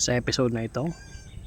Sa episode na ito,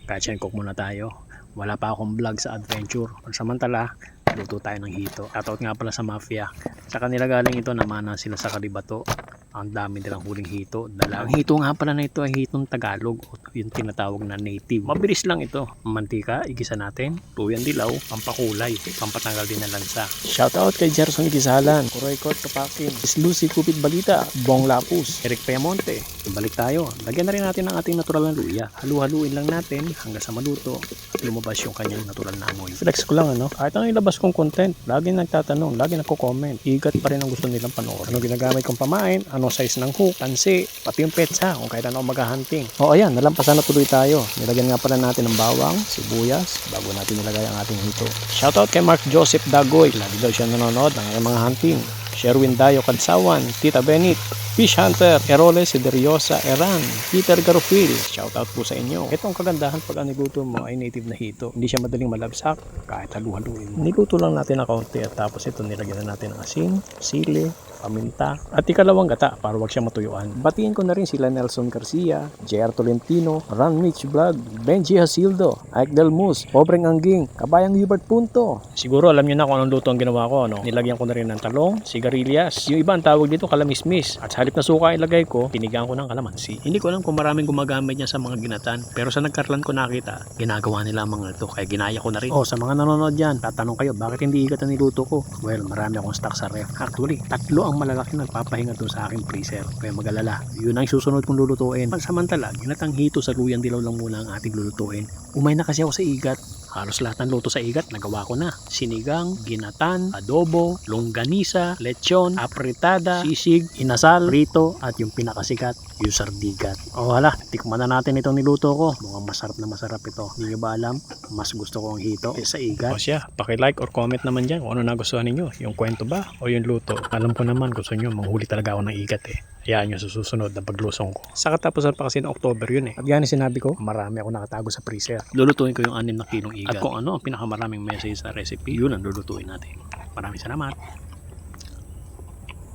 catch and cook muna tayo. Wala pa akong vlog sa adventure. Samantala, luto tayo ng hito. Shoutout nga pala sa Mafia. Sa kanila galing ito, namana sila sa Kalibato. Ang dami nilang huling hito. Dala. Ang hito nga pala na ito ay hitong Tagalog. o Yung tinatawag na native. Mabilis lang ito. Mantika, igisa natin. Tuyang dilaw, pampakulay. Pampatanggal din ng lansa. Shoutout kay Jerson Gisalan. Kuroy Court Kapakin. Is Lucy Kupit Balita. Bong Lapus. Eric Payamonte. Balik tayo. Lagyan na rin natin ng ating natural na luya. Halu-haluin lang natin hanggang sa maluto at lumabas yung kanyang natural na amoy. Flex ko lang ano. Kahit ano ilabas kong content, lagi nagtatanong, lagi nagko-comment. Igat pa rin ang gusto nilang panoorin. Ano ginagamit kong pamain, anong size ng hook, tansi, pati yung petsa kung kahit ano maghahunting. O ayan, nalampasan na tuloy tayo. Nilagyan nga pala natin ng bawang, sibuyas, bago natin nilagay ang ating hito. Shoutout kay Mark Joseph Dagoy. Lagi daw siya nanonood ng mga hunting. Sherwin Dayo Kansawan, Tita Benit, Fish Hunter, Erole Sideriosa, Eran, Peter Garofil. Shoutout po sa inyo. Ito ang kagandahan pag ang niluto mo ay native na hito. Hindi siya madaling malabsak kahit halu-haluin mo. Niluto lang natin ng kaunti at tapos ito nilagyan na natin ng asin, sili, paminta, at ikalawang gata para wag siya matuyuan. Batiin ko na rin sila Nelson Garcia, JR Tolentino, Ron Mitch Vlog, Benji Hasildo, Ike Del Mus, Pobreng Angging, Kabayang Hubert Punto. Siguro alam niyo na kung anong luto ang ginawa ko. No? Nilagyan ko na rin ng talong, sigarilyas. Yung iba ang tawag dito kalamismis. At sa halip na suka ilagay ko, pinigaan ko ng kalamansi. Hindi ko alam kung maraming gumagamit niya sa mga ginatan. Pero sa nagkarlan ko nakita, ginagawa nila mga ito. Kaya ginaya ko na rin. Oh, sa mga nanonood dyan, tatanong kayo, bakit hindi ang niluto ko? Well, marami akong stock sa ref. Actually, tatlo ang malalaki nagpapahinga doon sa aking freezer. Kaya magalala, yun ang susunod kong lulutuin. Samantala, ginatang hito sa luyang dilaw lang muna ang ating lulutuin. Umay na kasi ako sa igat. Halos lahat ng luto sa igat nagawa ko na. Sinigang, ginatan, adobo, longganisa, lechon, apritada, sisig, inasal, rito, at yung pinakasikat, yung sardigat. O hala, tikman na natin itong niluto ko. Mukhang masarap na masarap ito. Hindi nyo ba alam? Mas gusto ko ang hito sa igat. O siya, pakilike or comment naman dyan kung ano nagustuhan ninyo. Yung kwento ba o yung luto. Alam ko naman gusto nyo manghuli talaga ako ng igat eh. Hayaan nyo sa susunod na paglusong ko. Sa katapusan pa kasi ng October yun eh. At yan ang sinabi ko, marami ako nakatago sa freezer. Lulutuin ko yung 6 na kilong igat. At kung ano ang pinakamaraming message sa recipe, yun ang lulutuin natin. Maraming salamat.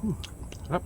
Hmm, sarap.